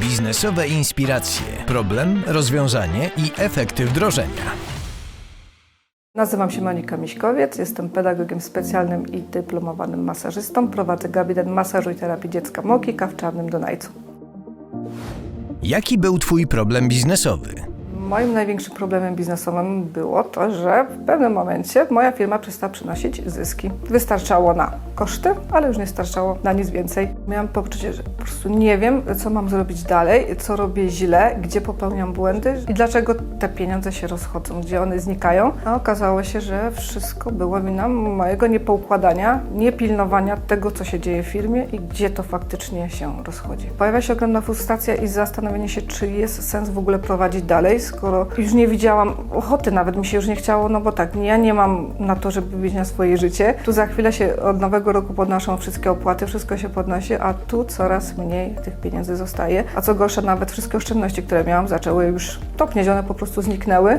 Biznesowe inspiracje, problem, rozwiązanie i efekty wdrożenia. Nazywam się Monika Miśkowiec, jestem pedagogiem specjalnym i dyplomowanym masażystą. Prowadzę gabinet masażu i terapii dziecka Mokika w Czarnym Dunajcu. Jaki był Twój problem biznesowy? Moim największym problemem biznesowym było to, że w pewnym momencie moja firma przestała przynosić zyski. Wystarczało na koszty, ale już nie starczało na nic więcej. Miałam poczucie, że po prostu nie wiem, co mam zrobić dalej, co robię źle, gdzie popełniam błędy i dlaczego te pieniądze się rozchodzą, gdzie one znikają. A okazało się, że wszystko było wina mojego niepoukładania, niepilnowania tego, co się dzieje w firmie i gdzie to faktycznie się rozchodzi. Pojawia się ogromna frustracja i zastanowienie się, czy jest sens w ogóle prowadzić dalej, skoro już nie widziałam ochoty, nawet mi się już nie chciało, no bo tak, ja nie mam na to, żeby mieć na swoje życie. Tu za chwilę się od nowego roku podnoszą wszystkie opłaty, wszystko się podnosi, a tu coraz mniej tych pieniędzy zostaje. A co gorsza, nawet wszystkie oszczędności, które miałam, zaczęły już topnieć, one po prostu zniknęły.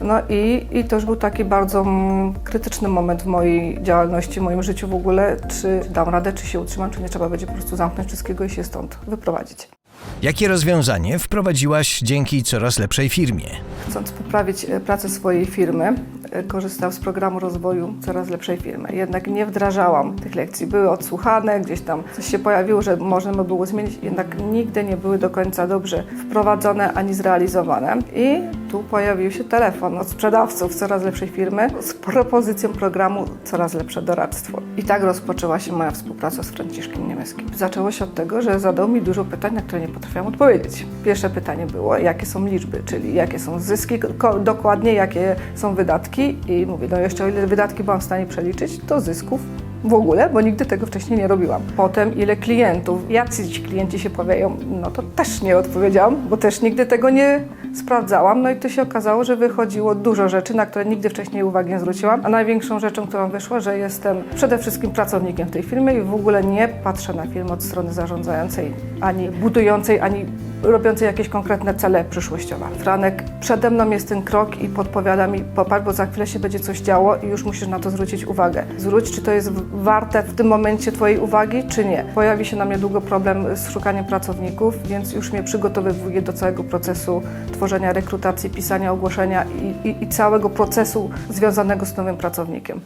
No i, i to już był taki bardzo mm, krytyczny moment w mojej działalności, w moim życiu w ogóle, czy dam radę, czy się utrzymam, czy nie trzeba będzie po prostu zamknąć wszystkiego i się stąd wyprowadzić. Jakie rozwiązanie wprowadziłaś dzięki coraz lepszej firmie? Chcąc poprawić e, pracę swojej firmy, e, korzystałam z programu rozwoju coraz lepszej firmy. Jednak nie wdrażałam tych lekcji. Były odsłuchane, gdzieś tam coś się pojawiło, że można by było zmienić, jednak nigdy nie były do końca dobrze wprowadzone ani zrealizowane. I tu pojawił się telefon od sprzedawców coraz lepszej firmy z propozycją programu coraz lepsze doradztwo. I tak rozpoczęła się moja współpraca z Franciszkiem Niemieckim. Zaczęło się od tego, że zadał mi dużo pytań, na które nie potrafiłam odpowiedzieć. Pierwsze pytanie było, jakie są liczby, czyli jakie są zyski, dokładnie jakie są wydatki i mówię, no jeszcze o ile wydatki byłam w stanie przeliczyć, to zysków w ogóle, bo nigdy tego wcześniej nie robiłam. Potem ile klientów, jacy ci klienci się pojawiają, no to też nie odpowiedziałam, bo też nigdy tego nie sprawdzałam. No i to się okazało, że wychodziło dużo rzeczy, na które nigdy wcześniej uwagi nie zwróciłam. A największą rzeczą, którą wyszła, że jestem przede wszystkim pracownikiem w tej firmie i w ogóle nie patrzę na firmę od strony zarządzającej, ani budującej, ani robiącej jakieś konkretne cele przyszłościowe. Franek, przede mną jest ten krok i podpowiada mi, popatrz, bo za chwilę się będzie coś działo i już musisz na to zwrócić uwagę. Zwróć, czy to jest warte w tym momencie Twojej uwagi, czy nie. Pojawi się na mnie długo problem z szukaniem pracowników, więc już mnie przygotowywuje do całego procesu tworzenia rekrutacji, pisania ogłoszenia i, i, i całego procesu związanego z nowym pracownikiem.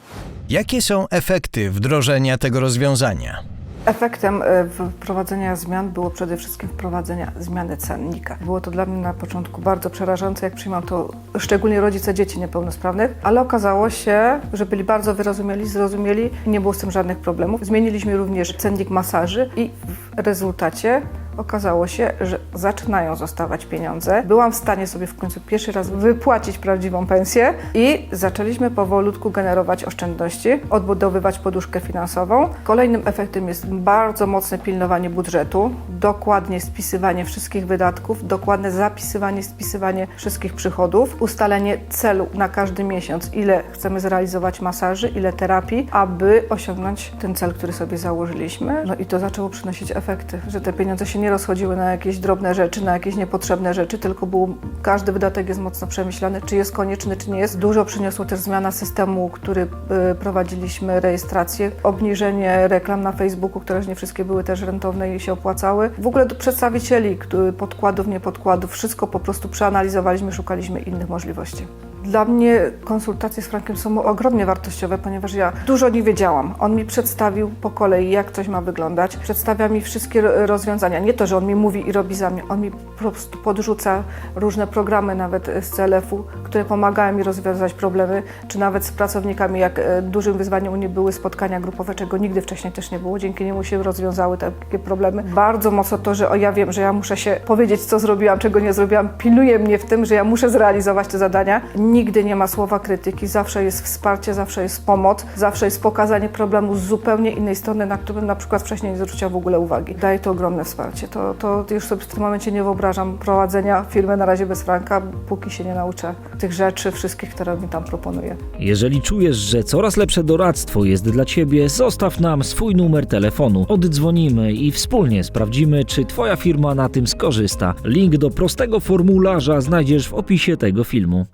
Jakie są efekty wdrożenia tego rozwiązania? Efektem e, wprowadzenia zmian było przede wszystkim wprowadzenia zmiany cennika. Było to dla mnie na początku bardzo przerażające, jak przyjmą to szczególnie rodzice dzieci niepełnosprawnych, ale okazało się, że byli bardzo wyrozumiali, zrozumieli nie było z tym żadnych problemów. Zmieniliśmy również cennik masaży i w rezultacie okazało się, że zaczynają zostawać pieniądze. Byłam w stanie sobie w końcu pierwszy raz wypłacić prawdziwą pensję i zaczęliśmy powolutku generować oszczędności, odbudowywać poduszkę finansową. Kolejnym efektem jest bardzo mocne pilnowanie budżetu, dokładnie spisywanie wszystkich wydatków, dokładne zapisywanie, spisywanie wszystkich przychodów, ustalenie celu na każdy miesiąc, ile chcemy zrealizować masaży, ile terapii, aby osiągnąć ten cel, który sobie założyliśmy. No i to zaczęło przynosić efekty, że te pieniądze się nie rozchodziły na jakieś drobne rzeczy, na jakieś niepotrzebne rzeczy, tylko było, każdy wydatek jest mocno przemyślany, czy jest konieczny, czy nie jest. Dużo przyniosło też zmiana systemu, który y, prowadziliśmy, rejestrację, obniżenie reklam na Facebooku, które nie wszystkie były też rentowne i się opłacały. W ogóle do przedstawicieli podkładów, niepodkładów, wszystko po prostu przeanalizowaliśmy, szukaliśmy innych możliwości. Dla mnie konsultacje z Frankiem są ogromnie wartościowe, ponieważ ja dużo nie wiedziałam. On mi przedstawił po kolei, jak coś ma wyglądać. Przedstawia mi wszystkie ro- rozwiązania. Nie to, że on mi mówi i robi za mnie. On mi po prostu podrzuca różne programy, nawet z CLF-u, które pomagają mi rozwiązać problemy, czy nawet z pracownikami, jak e, dużym wyzwaniem u mnie były spotkania grupowe, czego nigdy wcześniej też nie było. Dzięki niemu się rozwiązały takie problemy. Bardzo mocno to, że ja wiem, że ja muszę się powiedzieć, co zrobiłam, czego nie zrobiłam, pilnuje mnie w tym, że ja muszę zrealizować te zadania. Nigdy nie ma słowa krytyki, zawsze jest wsparcie, zawsze jest pomoc, zawsze jest pokazanie problemu z zupełnie innej strony, na którym na przykład wcześniej nie zwróciłam w ogóle uwagi. Daje to ogromne wsparcie. To, to już sobie w tym momencie nie wyobrażam prowadzenia firmy na razie bez Franka, póki się nie nauczę tych rzeczy wszystkich, które mi tam proponuje. Jeżeli czujesz, że coraz lepsze doradztwo jest dla Ciebie, zostaw nam swój numer telefonu. Oddzwonimy i wspólnie sprawdzimy, czy Twoja firma na tym skorzysta. Link do prostego formularza znajdziesz w opisie tego filmu.